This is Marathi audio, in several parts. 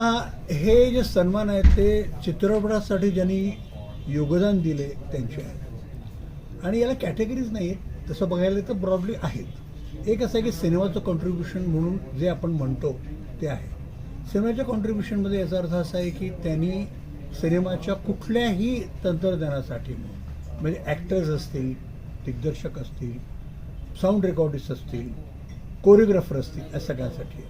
हे जे सन्मान आहेत ते चित्रपटासाठी ज्यांनी योगदान दिले त्यांचे आहेत. आणि याला कॅटेगरीज नाही आहेत तसं बघायला तर ब्रॉडली आहेत. एक असं आहे की सिनेमाचं कॉन्ट्रीब्युशन म्हणून जे आपण म्हणतो ते आहे. सिनेमाच्या कॉन्ट्रीब्युशनमध्ये याचा अर्थ असा आहे की त्यांनी सिनेमाच्या कुठल्याही तंत्रज्ञानासाठी म्हणजे ॲक्टर्स असतील दिग्दर्शक असतील साऊंड रेकॉर्डिस्ट असतील कोरिओग्राफर असतील या सगळ्यांसाठी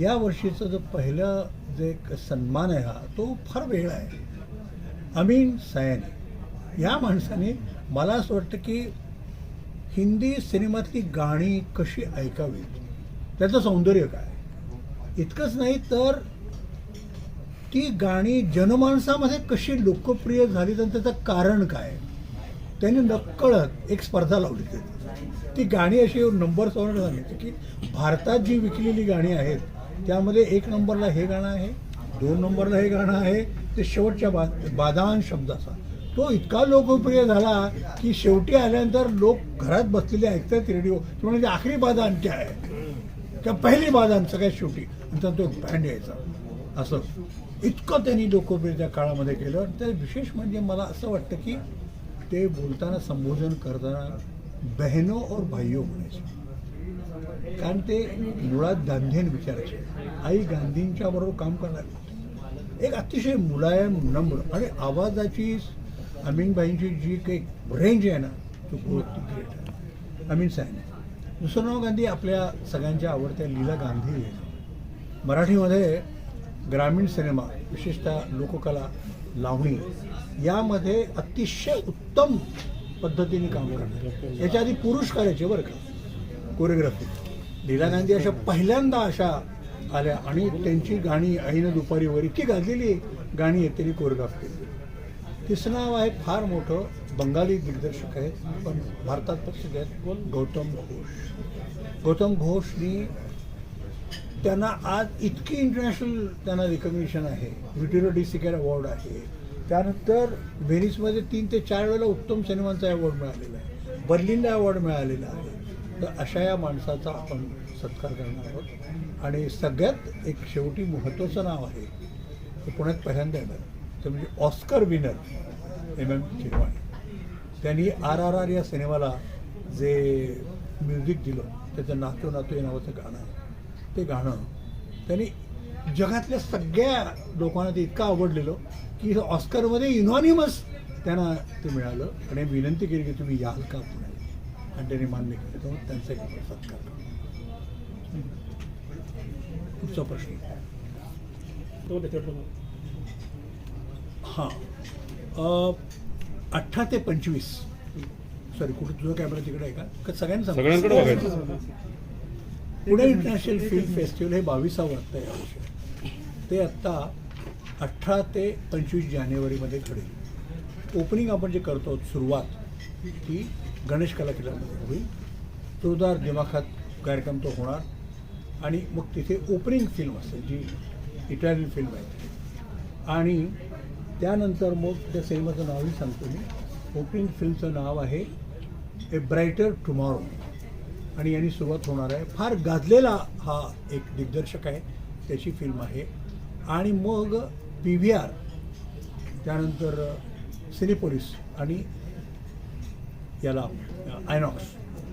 या वर्षीचं जो पहिलं जे सन्मान आहे हा तो फार वेगळा आहे. अमीन सयानी. या माणसाने मला असं वाटतं की हिंदी सिनेमातली गाणी कशी ऐकावीत? त्याचं सौंदर्य काय? इतकंच नाही तर ती गाणी जनमानसामध्ये कशी लोकप्रिय झाली आणि त्याचं कारण काय? त्यांनी नकळत एक स्पर्धा लावली. त्याची ती गाणी अशी नंबर सवर्ण सांगितली की भारतात जी विकलेली गाणी आहेत त्यामध्ये एक नंबरला हे गाणं आहे दोन नंबरला हे गाणं आहे ते शेवटच्या बा बादान शब्दाचा. तो इतका लोकप्रिय झाला की शेवटी आल्यानंतर लोक घरात बसलेले ऐकतात रेडिओ. की म्हणजे आखरी बादान क्या आहे त्या पहिली बादान सगळ्यात शेवटी? नंतर तो बँड यायचा. असं. इतकं त्यांनी लोकप्रिय त्या काळामध्ये केलं. आणि विशेष म्हणजे मला असं वाटतं की ते बोलताना संबोधन करताना बहनो और भाइयों म्हणायचे. कारण ते मुळात गांधीन विचारायचे. आई गांधींच्या बरोबर काम करणार एक अतिशय मुलायम नम्र आणि आवाजाची अमीनबाईंची जी काही रेंज आहे ना तो बहुत क्रिएट अमीन साहेब. दुसरं नाव गांधी आपल्या सगळ्यांच्या आवडत्या लीला गांधी मराठीमध्ये ग्रामीण सिनेमा विशेषतः लोककला लावणी यामध्ये अतिशय उत्तम पद्धतीने काम करणार. याच्या आधी पुरुष करायचे बरं का? कोरिओग्राफी. लीला गांधी अशा पहिल्यांदा अशा आल्या आणि त्यांची गाणी आईनं दुपारी वर इतकी गाजलेली गाणी आहेत त्यांनी कोरिओग्राफ केली. तिसरं नाव आहे फार मोठं बंगाली दिग्दर्शक आहेत पण भारतात प्रसिद्ध आहेत गौतम घोष. गौतम घोषनी त्यांना आज इतकी इंटरनॅशनल त्यांना रिकग्निशन आहे. विटिरो डी सिकेर अवॉर्ड आहे. त्यानंतर व्हेनिसमध्ये तीन ते चार वेळेला उत्तम सिनेमांचा अवॉर्ड मिळालेला आहे. बर्लिनला अवॉर्ड मिळालेला आहे. तर अशा या माणसाचा आपण सत्कार करणार आहोत. आणि सगळ्यात एक शेवटी महत्त्वाचं नाव आहे ते पुण्यात पहिल्यांदा येणार. ते म्हणजे Oscar winner M M Keeravani. त्यांनी आर आर आर या सिनेमाला जे म्युझिक दिलं त्याचं नातू नातू या नावाचं गाणं आहे. ते गाणं त्यांनी जगातल्या सगळ्या लोकांना ते इतकं आवडलेलं की ऑस्करमध्ये इनॉनिमस त्यांना ते मिळालं. आणि विनंती केली की तुम्ही याल का आणि त्यांनी मान्य केलं तेव्हा त्यांचा एक आपण सत्कार करू पुढचा प्रश्न. हां. अठरा ते पंचवीस. सॉरी कुठं तुझं कॅमेरा तिकडे आहे का? का सगळ्यांना सांगू? सगळ्यांकडे बघायचं. पुणे इंटरनॅशनल फिल्म फेस्टिवल हे बावीसावं आत्ता यावर्षी ते आत्ता अठरा ते पंचवीस जानेवारीमध्ये घडेल. ओपनिंग आपण जे करतो सुरुवात ती गणेश कला केंद्रामध्ये होईल. जोरदार दिमाखात कार्यक्रम तो होणार. आणि मग तिथे ओपनिंग फिल्म असेल जी इटालियन फिल्म आहे. आणि त्यानंतर मग त्या सिनेमाचं नावही सांगतो मी. ओपनिंग फिल्मचं नाव आहे ए ब्रायटर टुमॉरो आणि यांनी सुरुवात होणार आहे. फार गाजलेला हा एक दिग्दर्शक आहे त्याची फिल्म आहे. आणि मग पी व्ही आर त्यानंतर सिनेपोलिस आणि याला आयनॉक्स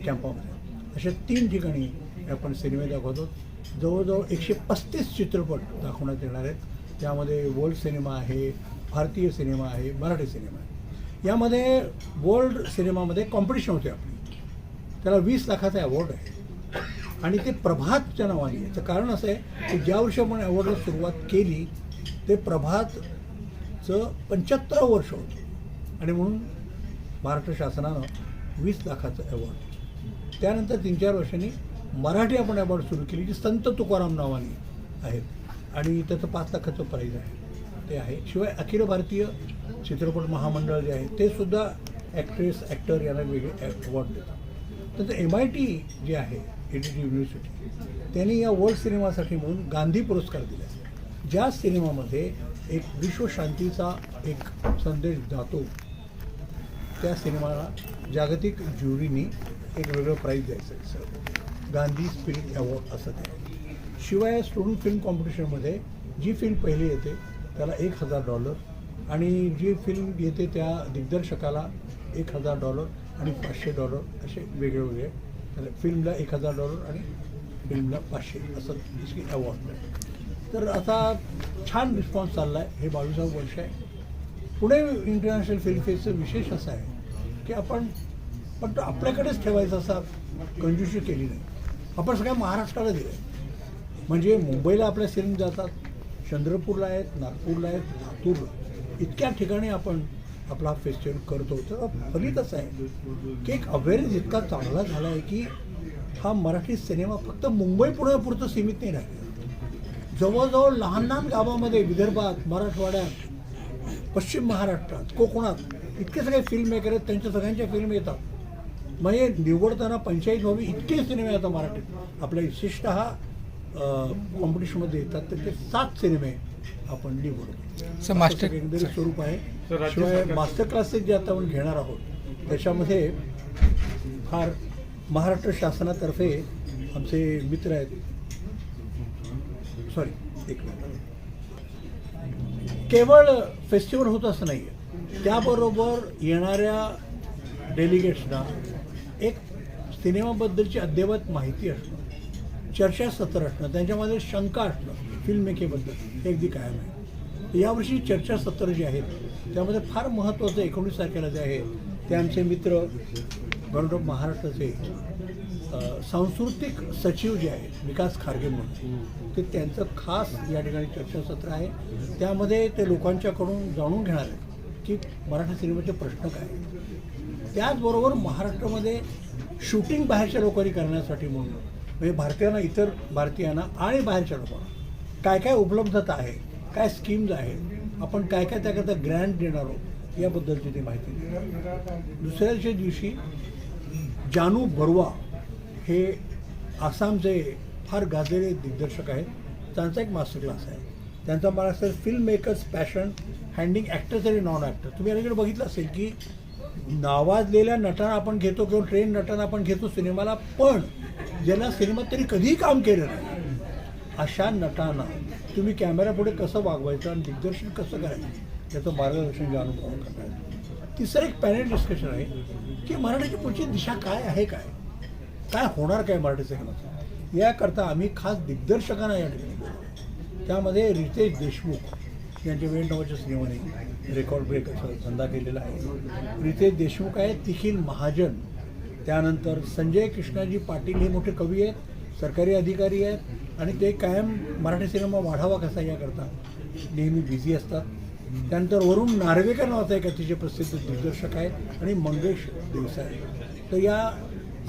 कॅम्पामध्ये अशा तीन ठिकाणी आपण सिनेमे दाखवतो. जवळजवळ एकशे पस्तीस चित्रपट दाखवण्यात येणार आहेत. त्यामध्ये वर्ल्ड सिनेमा आहे भारतीय सिनेमा आहे मराठी सिनेमा आहे. यामध्ये वर्ल्ड सिनेमामध्ये कॉम्पिटिशन होते आपली. त्याला वीस लाखाचा अवॉर्ड आहे. आणि ते प्रभातच्या नावाने याचं कारण असं आहे की ज्या वर्षी आपण अवॉर्डला सुरुवात केली ते प्रभातचं पंच्याहत्तरावं वर्ष होतं. आणि म्हणून महाराष्ट्र शासनानं वीस लाखाचं अवॉर्ड त्यानंतर तीन चार वर्षांनी मराठी आपण अवॉर्ड सुरू केली जी संत तुकाराम नावाने आहेत. आणि त्याचं पाच लाखाचं प्राईज आहे. ते आहे. शिवाय अखिल भारतीय चित्रपट महामंडळ जे आहे ते सुद्धा ॲक्ट्रेस ॲक्टर यांना वेगळे अवॉर्ड देतात. तसं एम आय टी जे आहे एडिटी युनिव्हर्सिटी त्यांनी या वर्ल्ड सिनेमासाठी म्हणून गांधी पुरस्कार दिला. ज्या सिनेमामध्ये एक विश्वशांतीचा एक संदेश जातो त्या सिनेमाला जागतिक ज्युरीनी एक वेगळं प्राईज द्यायचं आहे सर गांधी स्पिरिट अवॉर्ड असं ते. शिवाय स्टुडंट फिल्म कॉम्पिटिशनमध्ये जी फिल्म पहिली येते त्याला एक हजार डॉलर आणि जी फिल्म येते त्या दिग्दर्शकाला एक हजार डॉलर आणि पाचशे डॉलर असे वेगळे वेगळे. त्याला फिल्मला एक हजार डॉलर आणि फिल्मला पाचशे असं इसकी अवॉर्ड मिळेल तर आता छान रिस्पॉन्स चालला आहे हे बावीसावं वर्ष आहे. पुणे इंटरनॅशनल फिल्म फेस्टचं विशेष असं आहे की आपण पण तो आपल्याकडेच ठेवायचा असा कंजूशी केली नाही. आपण सगळ्या महाराष्ट्राला दिलं म्हणजे मुंबईला आपल्या सिरिंज जातात चंद्रपूरला आहेत नागपूरला आहेत लातूरला. इतक्या ठिकाणी आपण आपला फेस्टिवल करतो. तर फलित असं आहे. की एक अवेअरनेस इतका चांगला झाला आहे की हा मराठी सिनेमा फक्त मुंबई पुण्यापुरतं सीमित नाही राहिला. जवळजवळ लहान लहान गावामध्ये विदर्भात मराठवाड्यात पश्चिम महाराष्ट्रात कोकणात इतके सगळे फिल्म मेकर आहेत त्यांच्या सगळ्यांच्या फिल्म येतात. म्हणजे निवडताना पंचायत व्हावी इतके सिनेमे आता मराठीत. आपल्या विशिष्ट हा कॉम्पिटिशनमध्ये येतात तर ते सात सिनेमे आपण निवडतो सर, मास्टर- एकंदरीत स्वरूप आहे. शिवाय मास्टर क्लासेस जे आता आपण घेणार आहोत त्याच्यामध्ये फार महाराष्ट्र शासनातर्फे आमचे मित्र आहेत. सॉरी एक मिनिट केवळ फेस्टिवल होत असं नाही आहे त्याबरोबर येणाऱ्या डेलिगेट्सना एक सिनेमाबद्दलची अद्ययावत माहिती असणं चर्चासत्र असणं त्यांच्यामध्ये शंका असणं फिल्म मेकेबद्दल हे अगदी कायम आहे. यावर्षी चर्चासत्र जे आहेत त्यामध्ये फार महत्त्वाचं एकोणीस तारखेला जे आहे ते आमचे मित्र गौरव ऑफ महाराष्ट्राचे सांस्कृतिक सचिव जे आहेत विकास खारगे म्हणून ते त्यांचं खास या ठिकाणी चर्चासत्र आहे. त्यामध्ये ते लोकांच्याकडून जाणून घेणार आहेत. की मराठी सिनेमाचे प्रश्न काय त्याचबरोबर महाराष्ट्रामध्ये शूटिंग बाहेरच्या लोकांनी करण्यासाठी म्हणून म्हणजे भारतीयांना इतर भारतीयांना आणि बाहेरच्या लोकांना काय काय उपलब्धता आहे काय स्कीम्स आहेत आपण काय काय त्याकरता ग्रँट देणार आहोत याबद्दलची ती माहिती दुसऱ्याच्या दिवशी जानू बरुआ हे आसामचे फार गाजलेले दिग्दर्शक आहेत. त्यांचा एक मास्टर क्लास आहे. त्यांचा मला असं film makers passion handing actors आणि नॉन ॲक्टर तुम्ही अलीकडे बघितलं असेल की नावाजलेल्या नटांना आपण घेतो किंवा ट्रेन नटांना आपण घेतो सिनेमाला पण ज्यांना सिनेमात तरी कधीही काम केलं नाही अशा नटांना तुम्ही कॅमेऱ्यापुढे कसं वागवायचं आणि दिग्दर्शन कसं करायचं याचं मार्गदर्शन जे अनुभव करणार तिसरं एक पॅनल डिस्कशन आहे की मराठीची पुढची दिशा काय आहे काय? काय होणार काय मराठी सिनेमाचं याकरता आम्ही खास दिग्दर्शकांना या ठिकाणी त्यामध्ये रितेश देशमुख यांच्या वेळ नावाच्या सिनेमाने रेकॉर्ड ब्रेक असा धंदा केलेला आहे. रितेश देशमुख आहेत तिखील महाजन. त्यानंतर संजय कृष्णाजी पाटील हे मोठे कवी आहेत सरकारी अधिकारी आहेत आणि ते कायम मराठी सिनेमा वाढावा कसा याकरता नेहमी बिझी असतात. त्यानंतर वरुण नार्वेकर नावाचा एक अतिशय प्रसिद्ध दिग्दर्शक आहे आणि मंगेश देसाई तर या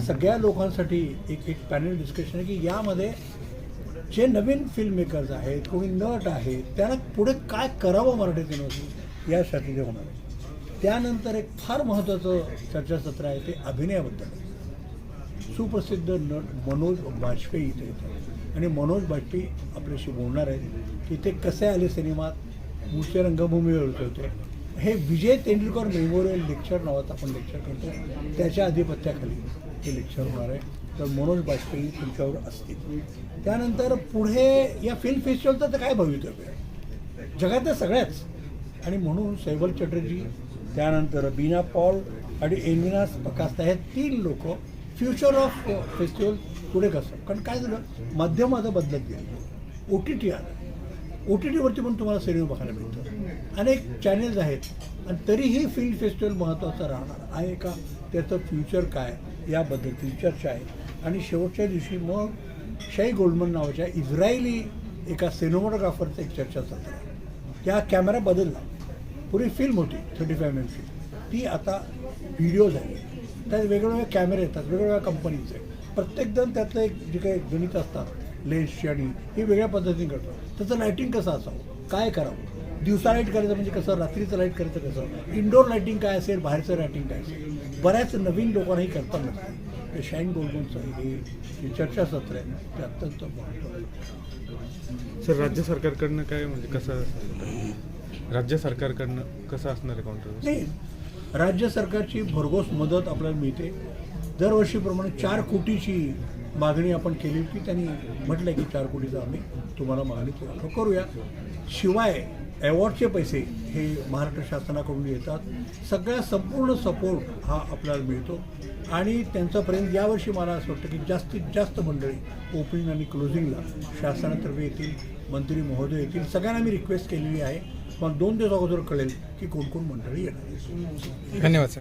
सगळ्या लोकांसाठी एक एक पॅनल डिस्कशन आहे की यामध्ये जे नवीन फिल्म मेकर्स आहेत कोणी नट आहेत त्यांना पुढे काय करावं मराठी सिनेमातून यासाठी ते होणार आहे त्यानंतर एक फार महत्त्वाचं चर्चासत्र आहे ते अभिनयाबद्दल. सुप्रसिद्ध नट मनोज बाजपेयी इथे येतात. आणि मनोज बाजपेयी आपल्याशी बोलणार आहेत की ते कसे आले सिनेमात? मूळच्या रंगभूमीवर होते हे विजय तेंडुलकर मेमोरियल लेक्चर नावाचं आपण लेक्चर करतो त्याच्या आधिपत्याखाली हे लेक्चर होणार आहे. तर मनोज बाजपेयी तुमच्यावर असतील. त्यानंतर पुढे या फिल्म फेस्टिवलचं तर काय भवितव्य? आहे जगातल्या सगळ्याच. आणि म्हणून सैबल चटर्जी त्यानंतर बीना पॉल आणि एलिना पकास्ता हे तीन लोक फ्युचर ऑफ फेस्टिवल पुढे कसं कारण काय झालं? माध्यम आता बदलत गेलं. ओ टी टी आलं. ओ टी टीवरती पण तुम्हाला सिनेमा बघायला मिळतं. अनेक चॅनेल्स आहेत. आणि तरीही फिल्म फेस्टिवल महत्त्वाचं राहणार आहे का? त्याचं फ्युचर काय? याबद्दलची चर्चा आहे. आणि शेवटच्या दिवशी मग शाही गोल्डमन नावाच्या इस्रायली एका सिनेमोटोग्राफरचं एक चर्चासत्र आहे त्या कॅमेरा बदलला. पूर्वी फिल्म होती थर्टी फाय एम ती आता व्हिडिओ झाली. त्यात वेगवेगळे कॅमेरे येतात वेगवेगळ्या कंपनीचे प्रत्येकजण त्यातलं एक जे काही गणित असतात लेन्सची आणि हे वेगळ्या पद्धतीने करतो त्याचं लाईटिंग कसं असावं? काय करावं? दिवसा लाइट करायचं म्हणजे कसं? रात्रीचं लाइट करायचं कसं? इंडोर लाईटिंग काय असेल? बाहेरचं लाईटिंग काय असेल? बऱ्याच नवीन लोकांनाही करता नसते. ते शाईन हे जे चर्चासत्र आहे ते अत्यंत महत्त्वाचं सर राज्य सरकारकडनं काय म्हणजे कसं? राज्य सरकारकडनं कसं असणार आहे काउंटर नाही राज्य सरकारची भरघोस मदत आपल्याला मिळते. दरवर्षीप्रमाणे चार कोटीची मागणी आपण केली होती त्यांनी म्हटलं की चार कोटीचा आम्ही तुम्हाला मागणी पुरवठा करूया. शिवाय अवॉर्डचे पैसे हे महाराष्ट्र शासनाकडून येतात. सगळ्या संपूर्ण सपोर्ट हा आपल्याला मिळतो. आणि त्यांच्यापर्यंत यावर्षी मला असं वाटतं की जास्तीत जास्त मंडळी ओपनिंग आणि क्लोजिंगला शासनातर्फे येतील मंत्री महोदय येतील. सगळ्यांना मी रिक्वेस्ट केलेली आहे. पण दोन दिवस अगोदर कळेल की कोण कोण मंडळी येणार धन्यवाद सर